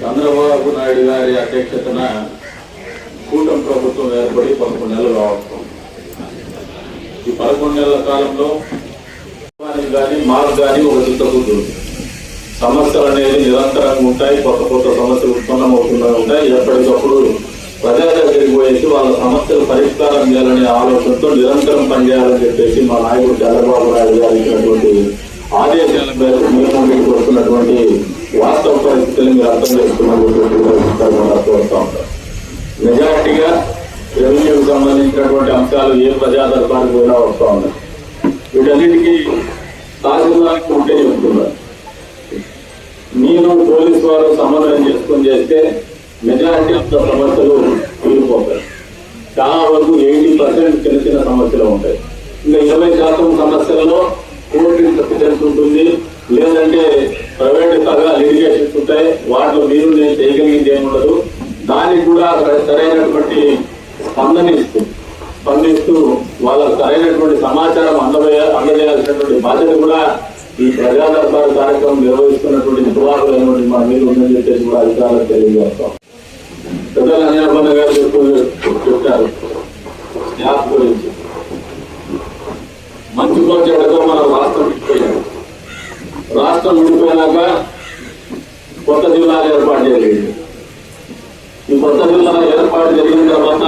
చంద్రబాబు నాయుడు గారి అధ్యక్షతన కూటమి ప్రభుత్వం ఏర్పడి పదకొండు నెలలు రావటం. ఈ పదకొండు నెలల కాలంలో కానీ మాకు కానీ ఒక చిత్తబుద్ధి సమస్యలు అనేది నిరంతరంగా ఉంటాయి కొత్త కొత్త సమస్యలు ఉత్పన్నమవుతున్నాయి ఉంటాయి. ఎప్పటికప్పుడు ప్రజల దగ్గరికి పోయేసి వాళ్ళ సమస్యలు పరిష్కారం చేయాలనే ఆలోచనతో నిరంతరం పనిచేయాలని చెప్పేసి మా నాయకుడు చంద్రబాబు నాయుడు గారు ఇచ్చినటువంటి ఆదేశాల మేరకు మేము వస్తున్నటువంటి వాస్తవ పరిస్థితులు మీరు అర్థం చేసుకున్నటువంటి కోరుతా ఉంటారు మెజార్టీగా రెవెన్యూకి సంబంధించినటువంటి అంశాలు ఏ ప్రజాదర్భానికి కూడా వస్తూ ఉన్నాయి వీటన్నిటికీ తహసీల్దార్కి ఉంటే చెప్తున్నారు. నేను పోలీసు వారు సమన్వయం చేసుకొని చేస్తే మెజారిటీ ఆఫ్ ద సమస్యలు తీరిపోతాయి చాలా వరకు ఎయిటీ పర్సెంట్ చిన్న చిన్న సమస్యలు ఉంటాయి. ఇంకా ఇరవై శాతం సమస్యలలో కోర్టు సఫిషియన్స్ ఉంటుంది. లేదంటే ప్రైవేట్ తగా లిటిగేషన్స్ ఉంటాయి. వాటిలో మీరు నేను చేయగలిగింది ఏమి ఉండదు. దానికి కూడా సరైనటువంటి స్పందన ఇస్తుంది. స్పందిస్తూ వాళ్ళకు సరైనటువంటి సమాచారం అందజేయ అందజేయాల్సినటువంటి బాధ్యత కూడా ఈ ప్రజా దర్బారు కార్యక్రమం నిర్వహిస్తున్నటువంటి నిర్వాహకులైనటువంటి మా మీద ఉందని చెప్పేసి కూడా అధికారులకు తెలియజేస్తాం. పెద్దలు అనిల్ గారు చెప్పు చెప్పారు యాప్ గురించి మంచి చెడుతో మన రాష్ట్రం విడిపోయాం రాష్ట్రం విడిపోయాక కొత్త జిల్లాలు ఏర్పాటు జరిగింది ఈ కొత్త జిల్లాల ఏర్పాటు జరిగిన తర్వాత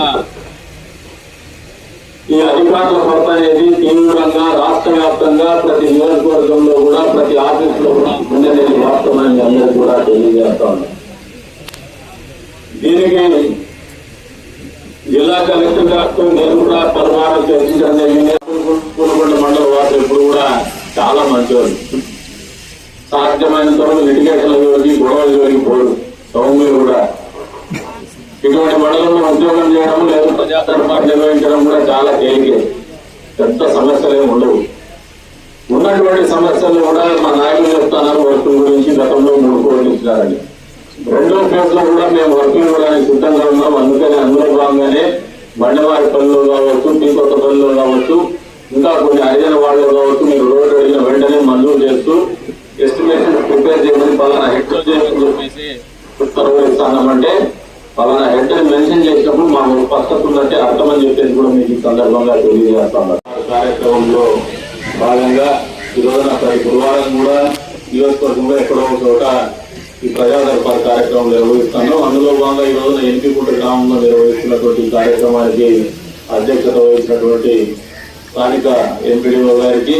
ఈ అధికారుల కొరత అనేది తీవ్రంగా రాష్ట్ర వ్యాప్తంగా ప్రతి నియోజకవర్గంలో కూడా ప్రతి ఆఫీసులో కూడా ఉందనేది వాస్తవాన్ని అందరికీ కూడా తెలియజేస్తా ఉన్నాం దీనికి జిల్లా కలెక్టర్ గారితో నేను కూడా పరిమాణం చర్చించడం జరిగింది. పూలకొండ మండల వారు ఎప్పుడు కూడా చాలా మంచివారు సాధ్యమైన తోడు లిటిగేషన్ల జోలికి గొడవల జోలికి పోరు సౌమ్యులు కూడా. ఇటువంటి మండలంలో ఉద్యోగం చేయడం లేదా ప్రజా దర్బార్ నిర్వహించడం కూడా చాలా తేలికే. పెద్ద సమస్యలు ఏమి ఉండవు. ఉన్నటువంటి సమస్యలు కూడా మా నాయకులు చెప్తున్నారు వస్తువు గురించి గతంలో మూడు కోట్లు రెండో ఫేజ్లో కూడా మేము వర్కులు ఇవ్వడానికి సిద్ధంగా ఉన్నాం. అందుకని అందులో భాగంగానే బండవారి పనులు కావచ్చు టీ కొత్త పనులు కావచ్చు ఇంకా కొన్ని హరిజన వాళ్ళు కావచ్చు మీరు రోడ్డు వెళ్ళిన వెంటనే మంజూరు చేస్తూ ఎస్టిమేషన్ ప్రిపేర్ చేయమని పలానా హెక్టర్ చేయమని చెప్పేసి ఉత్తర్వులు ఇస్తామంటే పలానా హెడ్ మెన్షన్ చేసినప్పుడు మాకు స్పష్టత ఉన్నట్టే అర్థం అని చెప్పేసి కూడా మీకు ఈ సందర్భంగా తెలియజేస్తాం కార్యక్రమంలో భాగంగా ఈ రోజున ప్రతి గురువారం కూడా నియోజకవర్గంలో ఎక్కడో ఒక చోట ఈ ప్రజాదర్బార్ కార్యక్రమం నిర్వహిస్తాను. అందులో భాగంగా ఈ రోజున ఎన్పికుంట గ్రామంలో నిర్వహిస్తున్నటువంటి కార్యక్రమానికి అధ్యక్షత వహించినటువంటి స్థానిక ఎంపీడీఓ గారికి